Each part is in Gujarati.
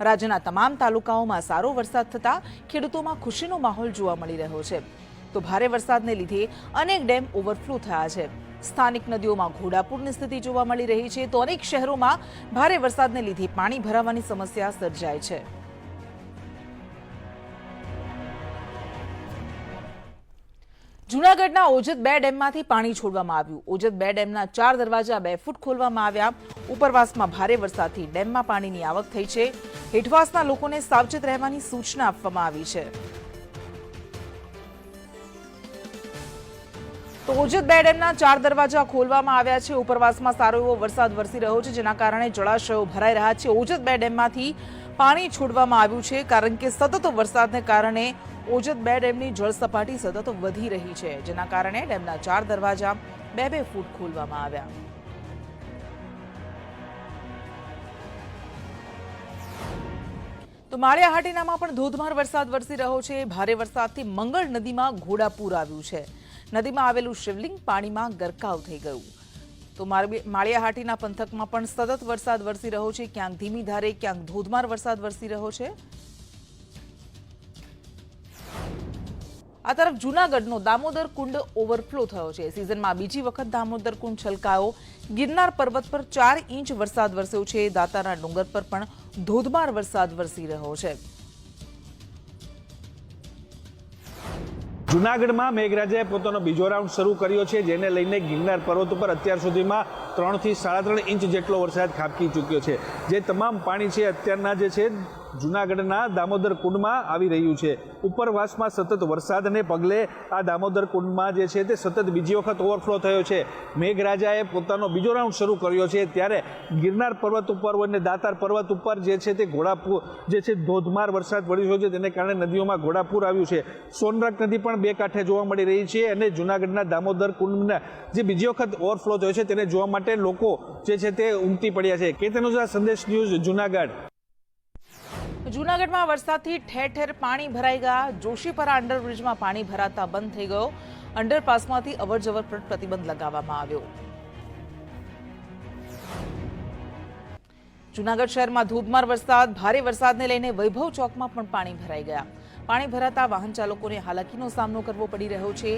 રાજ્યના તમામ તાલુકાઓમાં સારો વરસાદ થતાં ખેડૂતોમાં ખુશીનો માહોલ જોવા મળી રહ્યો છે. તો ભારે વરસાદને લીધે અનેક ડેમ ઓવરફ્લો થયા છે. સ્થાનિક નદીઓમાં ઘોડાપૂરની સ્થિતિ જોવા મળી રહી છે. તો અનેક શહેરોમાં ભારે વરસાદને લીધે પાણી ભરાવાની સમસ્યા સર્જાય છે. જૂનાગઢના ઓજત બે ડેમમાંથી પાણી છોડવામાં આવ્યું. ઓજત બે ડેમના ચાર દરવાજા બે ફૂટ ખોલવામાં આવ્યા. ઉપરવાસમાં ભારે વરસાદથી ડેમમાં પાણીની આવક થઈ છે. હેઠવાસના લોકોને સાવચેત રહેવાની સૂચના આપવામાં આવી છે. તો ઓજત બે ડેમના ચાર દરવાજા ખોલવામાં આવ્યા છે. ઉપરવાસમાં સારો એવો વરસાદ વરસી રહ્યો છે, જેના કારણે જળાશયો ભરાઈ રહ્યા છે. ઓજત બે ડેમમાંથી પાણી છોડવામાં આવ્યું છે, કારણ કે સતત વરસાદને કારણે ઓજત બે ડેમની જળ સપાટી સતત વધી રહી છે, જેના કારણે ડેમના ચાર દરવાજા બે બે ફૂટ ખોલવામાં આવ્યા. તો માળિયા હાટીનામાં પણ ધોધમાર વરસાદ વરસી રહ્યો છે. ભારે વરસાદથી મંગળ નદીમાં ઘોડાપૂર આવ્યું છે. નદીમાં આવેલું શિવલિંગ પાણીમાં ગરકાવ થઈ ગયું. તો માળિયાહાટીના પંથકમાં પણ સતત વરસાદ વરસી રહ્યો છે. ક્યાંક ધીમી ધારે, ક્યાંક ધોધમાર વરસાદ વરસી રહ્યો છે. આ તરફ જૂનાગઢનો દામોદર કુંડ ઓવરફ્લો થયો છે. સિઝનમાં બીજી વખત દામોદર કુંડ છલકાયો. ગિરનાર પર્વત પર ચાર ઇંચ વરસાદ વરસ્યો છે. દાતાના ડુંગર પર પણ ધોધમાર વરસાદ વરસી રહ્યો છે. જુનાગઢમાં મેઘરાજાએ પોતાનો બીજો રાઉન્ડ શરૂ કર્યો છે, જેને લઈને ગિરનાર પર્વત ઉપર અત્યાર સુધીમાં ત્રણથી સાડા ત્રણ ઇંચ જેટલો વરસાદ ખાબકી ચૂક્યો છે. જે તમામ પાણી છે, અત્યારના જે છે જુનાગઢના દામોદર કુંડમાં આવી રહ્યું છે. ઉપરવાસમાં સતત વરસાદને પગલે આ દામોદર કુંડમાં જે છે તે સતત બીજી વખત ઓવરફ્લો થયો છે. મેઘરાજાએ પોતાનો બીજો રાઉન્ડ શરૂ કર્યો છે. ત્યારે ગિરનાર પર્વત ઉપર અને દાતાર પર્વત ઉપર જે છે તે ઘોડાપુર જે છે ધોધમાર વરસાદ પડ્યો છે. તેને કારણે નદીઓમાં ઘોડાપુર આવ્યું છે. સોનરક નદી પણ બે કાંઠે જોવા મળી રહી છે અને જુનાગઢના દામોદર કુંડના જે બીજી વખત ઓવરફ્લો થયો છે તેને જોવા માટે લોકો જે છે તે ઉમટી પડ્યા છે. કે તેનો સંદેશ ન્યૂઝ જુનાગઢ. જૂનાગઢમાં વરસાદથી ઠેર ઠેર પાણી ભરાઈ ગયા. જોશીપરા અંડરબ્રિજમાં પાણી ભરાતા બંધ થઈ ગયો. અંડરપાસમાંથી અવરજવર પર પ્રતિબંધ લગાવવામાં આવ્યો. જૂનાગઢ શહેરમાં ધોધમાર વરસાદ, ભારે વરસાદને લઈને વૈભવ ચોકમાં પણ પાણી ભરાઈ ગયા. પાણી ભરાતા વાહન ચાલકોને હાલાકીનો સામનો કરવો પડી રહ્યો છે.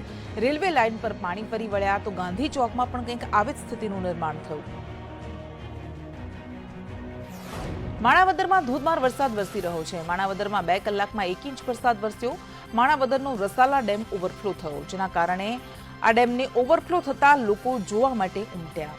રેલવે લાઇન પર પાણી ફરી વળ્યા તો ગાંધી ચોકમાં પણ કંઈક આવી જ સ્થિતિનું નિર્માણ થયું. માણાવદરમાં ધોધમાર વરસાદ વરસી રહ્યો છે. માણાવદરમાં બે કલાકમાં એક ઇંચ વરસાદ વરસ્યો. માણાવદરનો રસાલા ડેમ ઓવરફ્લો થયો, જેના કારણે આ ડેમને ઓવરફ્લો થતા લોકો જોવા માટે ઉમટ્યા.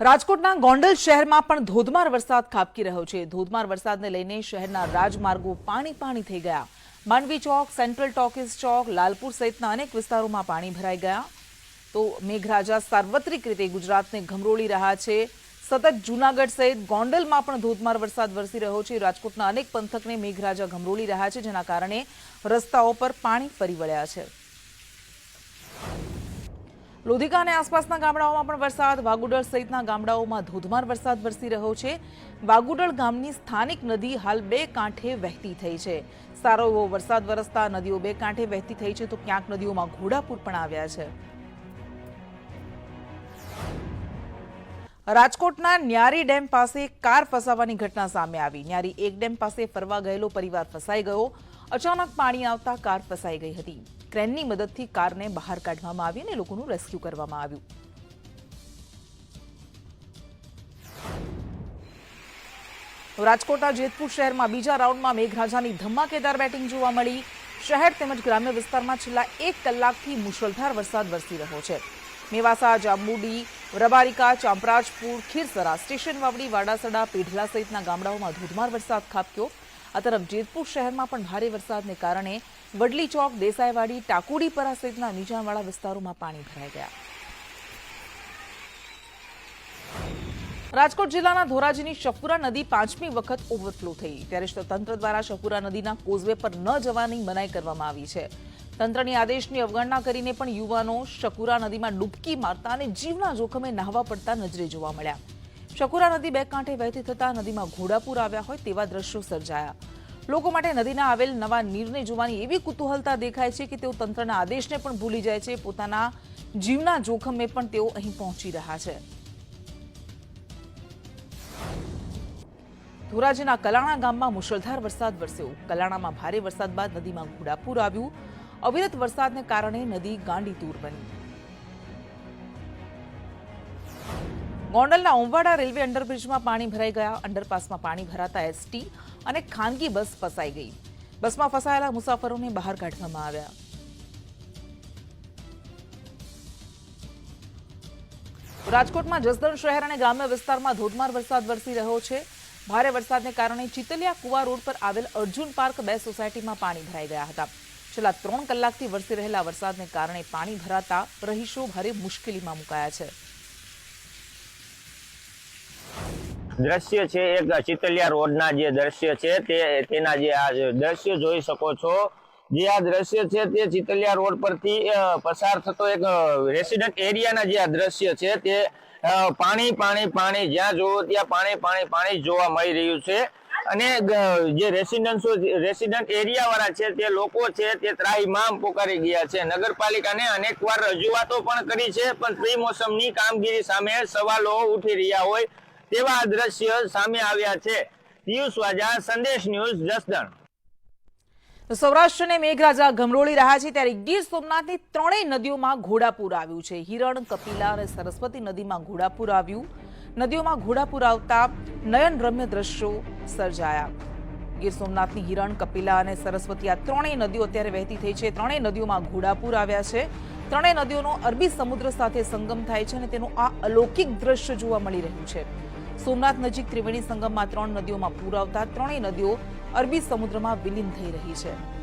રાજકોટના ગોંડલ શહેરમાં પણ ધોધમાર વરસાદ ખાબકી રહ્યો છે. ધોધમાર વરસાદને લઈને શહેરના રાજમાર્ગો પાણી પાણી થઈ ગયા. માંડવી ચોક, સેન્ટ્રલ ટોકીઝ ચોક, લાલપુર સહિતના અનેક વિસ્તારોમાં પાણી ભરાઈ ગયા. તો મેઘરાજા સાર્વત્રિક રીતે ગુજરાતને ઘમરોળી રહ્યા છે. સતત જૂનાગઢ સહિત ગોંડલમાં પણ ધોધમાર વરસાદ વરસી રહ્યો છે. રાજકોટના અનેક પંથકને મેઘરાજા ઘમરોળી રહ્યા છે, જેના કારણે રસ્તાઓ પર પાણી ફરી વળ્યા છે. લોધિકા અને આસપાસના ગામડાઓમાં પણ વરસાદ, વાગુડળ સહિતના ગામડાઓમાં ધોધમાર વરસાદ વરસી રહ્યો છે. વાગુડળ ગામની સ્થાનિક નદી હાલ બે કાંઠે વહેતી થઈ છે. સારો એવો વરસાદ વરસતા નદીઓ બે કાંઠે વહેતી થઈ છે, તો ક્યાંક નદીઓમાં ઘોડાપૂર પણ આવ્યા છે. રાજકોટના ન્યારી ડેમ પાસે કાર ફસાવાની ઘટના સામે આવી. ન્યારી એક ડેમ પાસે ફરવા ગયેલો પરિવાર ફસાઈ ગયો. અચાનક પાણી આવતા કાર ફસાઈ ગઈ હતી. ક્રેનની મદદથી કારને બહાર કાઢવામાં આવી અને લોકોનું રેસ્ક્યુ કરવામાં આવ્યું. રાજકોટના જેતપુર શહેરમાં બીજા રાઉન્ડમાં મેઘરાજાની ધમાકેદાર બેટિંગ જોવા મળી. શહેર તેમજ ગ્રામ્ય વિસ્તારમાં છેલ્લા એક કલાકથી મુશળધાર વરસાદ વરસી રહ્યો છે. મેવાસા, જાંબુડી રબારિકા ચાંપરાજપુર ખીરસરા, સ્ટેશન વાવડી, વાડાસડા, પેઢલા સહિતના ગામડાઓમાં ધોધમાર વરસાદ ખાબક્યો. આ તરફ જેતપુર શહેરમાં પણ ભારે વરસાદને કારણે વડલી ચોક, દેસાઈવાડી, ટાકુડીપરા સહિતના નીચાણવાળા વિસ્તારોમાં પાણી ભરાઈ ગયા. રાજકોટ જિલ્લાના ધોરાજીની શપુરા નદી પાંચમી વખત ઓવરફ્લો થઈ. ત્યારે તંત્ર દ્વારા શપુરા નદીના કોઝવે પર ન જવાની મનાઈ કરવામાં આવી છે. તંત્રની આદેશની અવગણના કરીને પણ યુવાનો શકુરા નદીમાં ડૂબકી મારતા અને જીવના જોખમે નાહવા પડતા નજરે જોવા મળ્યા. શકુરા નદી બે કાંઠે વહેતી થતા નદીમાં ઘોડાપુર આવ્યા હોય તેવા દ્રશ્યો સર્જાયા. લોકો માટે નદીના આવેલ નવા નીરને જોવાની એવી કુતૂહલતા દેખાય છે કે તેઓ તંત્રના આદેશને પણ ભૂલી જાય છે. પોતાના જીવના જોખમે પણ તેઓ અહીં પહોંચી રહ્યા છે. ધોરાજીના કલાણા ગામમાં મુશળધાર વરસાદ વરસ્યો. કલાણામાં ભારે વરસાદ બાદ નદીમાં ઘોડાપુર આવ્યું. અવિરત વરસાદને કારણે નદી ગાંડીતૂર બની. ગોંડલના ઓમવાડા રેલવે અંડરબ્રિજમાં પાણી ભરાઈ ગયા. અંડરપાસમાં પાણી ભરાતા એસટી અને ખાનગી બસ ફસાઈ ગઈ. બસમાં ફસાયેલા મુસાફરોને બહાર કાઢવામાં આવ્યા. રાજકોટમાં જસદણ શહેર અને ગ્રામ્ય વિસ્તારમાં ધોધમાર વરસાદ વરસી રહ્યો છે. ભારે વરસાદને કારણે ચિતલિયા કુવા રોડ પર આવેલ અર્જુન પાર્ક બે સોસાયટીમાં પાણી ભરાઈ ગયા હતા. છેલ્લા ત્રણ કલાકથી વરસી રહેલા વરસાદને કારણે પાણી ભરાતા રહીશો ભારે મુશ્કેલીમાં મુકાયા છે. દ્રશ્ય છે એક ચિતલિયા રોડના જે દ્રશ્ય છે તે તેના જે આ દ્રશ્ય જોઈ શકો છો. જે આ દ્રશ્ય છે તે ચિતલિયા રોડ પરથી પસાર થતો એક રેસિડેન્ટ એરિયાના જે આ દ્રશ્ય છે તે પાણી પાણી પાણી જ્યાં જોવો ત્યાં પાણી પાણી પાણી જોવા મળી રહ્યું છે. અને જે રેસિડન્સો રેસિડન્ટ એરિયા વાળા છે, તે લોકો છે, તે ત્રાહિમામ પોકારી ગયા છે. નગરપાલિકાને અનેકવાર રજૂઆતો પણ કરી છે, પણ પ્રી ની કામગીરી સામે સવાલો ઉઠી રહ્યા હોય તેવા દ્રશ્ય સામે આવ્યા છે. પિયુષ વાજા, સંદેશ ન્યૂઝ જસદણ. સૌરાષ્ટ્રને સૌરાષ્ટ્ર મેઘરાજા ગમરોળી રહ્યા છે, ત્યારે ગીર સોમનાથની ત્રણેય નદીઓમાં ઘોડાપુર આવ્યું છે. હિરણ કપિલા અને સરસ્વતી નદીમાં ઘોડાપુર આવ્યું. નદીઓમાં ઘોડાપુર આવતા નયન રમ્ય દ્રશ્યો સર્જાયા. ગીર સોમનાથની હિરણ, કપિલા અને સરસ્વતી આ ત્રણેય નદીઓ અત્યારે વહેતી થઈ છે. ત્રણેય નદીઓમાં ઘોડાપુર આવ્યા છે. ત્રણેય નદીઓનો અરબી સમુદ્ર સાથે સંગમ થાય છે અને તેનું આ અલૌકિક દ્રશ્ય જોવા મળી રહ્યું છે. સોમનાથ નજીક ત્રિવેણી સંગમમાં ત્રણ નદીઓમાં પૂર આવતા ત્રણેય નદીઓ અરબી સમુદ્રમાં વિલીન થઈ રહી છે.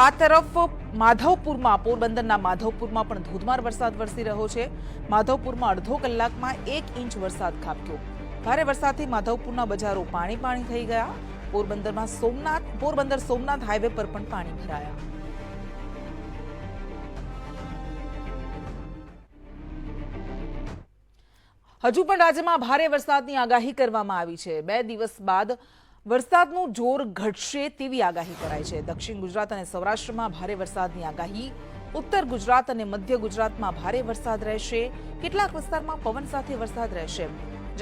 આ તરફ માધવપુરમાં, પોરબંદરના માધવપુરમાં પણ ધોધમાર વરસાદ વરસી રહ્યો છે. માધવપુરમાં અડધો કલાકમાં એક ઇંચ વરસાદ ખાબક્યો. ભારે વરસાદથી માધવપુરના બજારો પાણી પાણી થઈ ગયા. પોરબંદરમાં સોમનાથ, પોરબંદર સોમનાથ હાઈવે પર પણ પાણી ભરાયા. હજુ પણ રાજ્યમાં ભારે વરસાદની આગાહી કરવામાં આવી છે. બે દિવસ બાદ વરસાદનું જોર ઘટશે તેવી આગાહી કરાઈ છે. દક્ષિણ ગુજરાત અને સૌરાષ્ટ્રમાં ભારે વરસાદની આગાહી. ઉત્તર ગુજરાત અને મધ્ય ગુજરાતમાં ભારે વરસાદ રહેશે. કેટલાક વિસ્તારમાં પવન સાથે વરસાદ રહેશે.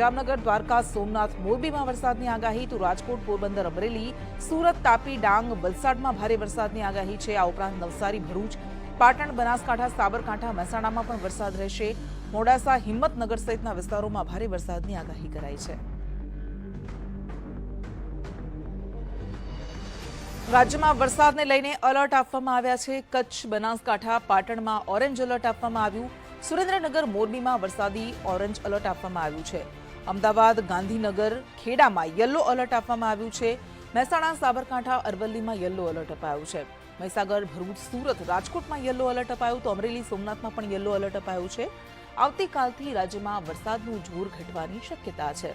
જામનગર, દ્વારકા, સોમનાથ, મોરબીમાં વરસાદની આગાહી. તો રાજકોટ, પોરબંદર, અમરેલી, સુરત, તાપી, ડાંગ, વલસાડમાં ભારે વરસાદની આગાહી છે. આ ઉપરાંત નવસારી, ભરૂચ, પાટણ, બનાસકાંઠા, સાબરકાંઠા, મહેસાણામાં પણ વરસાદ રહેશે. મોડાસા, હિંમતનગર સહિતના વિસ્તારોમાં ભારે વરસાદની આગાહી કરાઈ છે. રાજ્યમાં વરસાદને લઈને અલર્ટ આપવામાં આવ્યા છે. કચ્છ, બનાસકાંઠા, પાટણમાં ઓરેન્જ એલર્ટ આપવામાં આવ્યું. સુરેન્દ્રનગર, મોરબીમાં વરસાદી ઓરેન્જ એલર્ટ આપવામાં આવ્યું છે. અમદાવાદ, ગાંધીનગર, ખેડામાં યલો એલર્ટ આપવામાં આવ્યું છે. મહેસાણા, સાબરકાંઠા, અરવલ્લીમાં યલો એલર્ટ અપાયું છે. મહીસાગર, ભરૂચ, સુરત, રાજકોટમાં યલો એલર્ટ અપાયું. તો અમરેલી, સોમનાથમાં પણ યલો એલર્ટ અપાયું છે. આવતીકાલથી રાજ્યમાં વરસાદનું જોર ઘટવાની શક્યતા છે.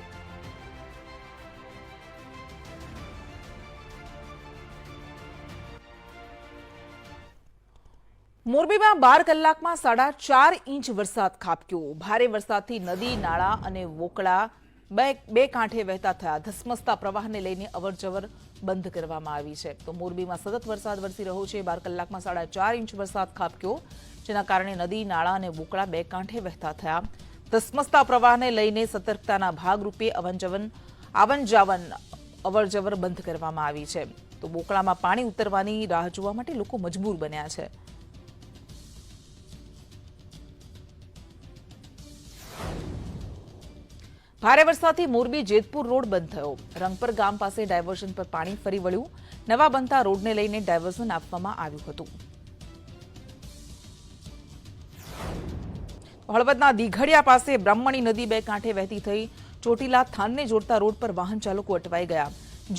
મોરબીમાં બાર કલાકમાં સાડા ચાર ઇંચ વરસાદ ખાબક્યો. ભારે વરસાદથી નદી, નાળા અને વોકળા બે બે કાંઠે વહેતા થયા. ધસમસતા પ્રવાહને લઈને અવરજવર બંધ કરવામાં આવી છે. તો મોરબીમાં સતત વરસાદ વરસી રહ્યો છે. બાર કલાકમાં સાડા ચાર ઇંચ વરસાદ ખાબક્યો, જેના કારણે નદી, નાળા અને વોકળા બે કાંઠે વહેતા થયા. ધસમસતા પ્રવાહને લઈને સતર્કતાના ભાગરૂપે અવનજવન આવન જાવન અવરજવર બંધ કરવામાં આવી છે. તો બોકળામાં પાણી ઉતરવાની રાહ જોવા માટે લોકો મજબૂર બન્યા છે. ભારે વરસાદથી મોરબી જેતપુર રોડ બંધ થયો. રંગપર ગામ પાસે ડાયવર્ઝન પર પાણી ફરી વળ્યું. નવા બનતા રોડને લઈને ડાયવર્ઝન આપવામાં આવ્યું હતું. હળવદના દીઘડિયા પાસે બ્રાહ્મણી નદી બે કાંઠે વહેતી થઈ ચોટીલા થાનને જોડતા રોડ પર વાહન ચાલકો અટવાઈ ગયા.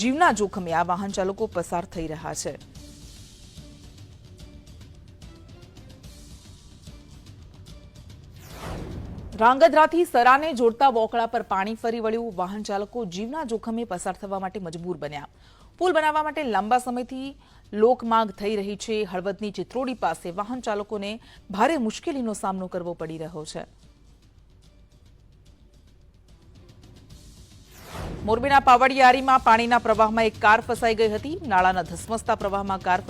જીવના જોખમે આ વાહન ચાલકો પસાર થઈ રહ્યા છે. ધ્રાંગધ્રાથી સરાને જોડતા વોકળા પર પાણી ફરી વળ્યું. વાહન ચાલકો જીવના જોખમે પસાર થવા માટે મજબૂર બન્યા. પુલ બનાવવા માટે લાંબા સમયથી લોકમાંગ થઈ રહી છે. હળવદની ચિત્રોડી પાસે વાહન ચાલકોને ભારે મુશ્કેલીનો સામનો કરવો પડી રહ્યો છે. મોરબીના પાવડિયારીમાં પાણીના પ્રવાહમાં એક કાર ફસાઈ ગઈ હતી. નાળાના ધસમસતા પ્રવાહમાં કાર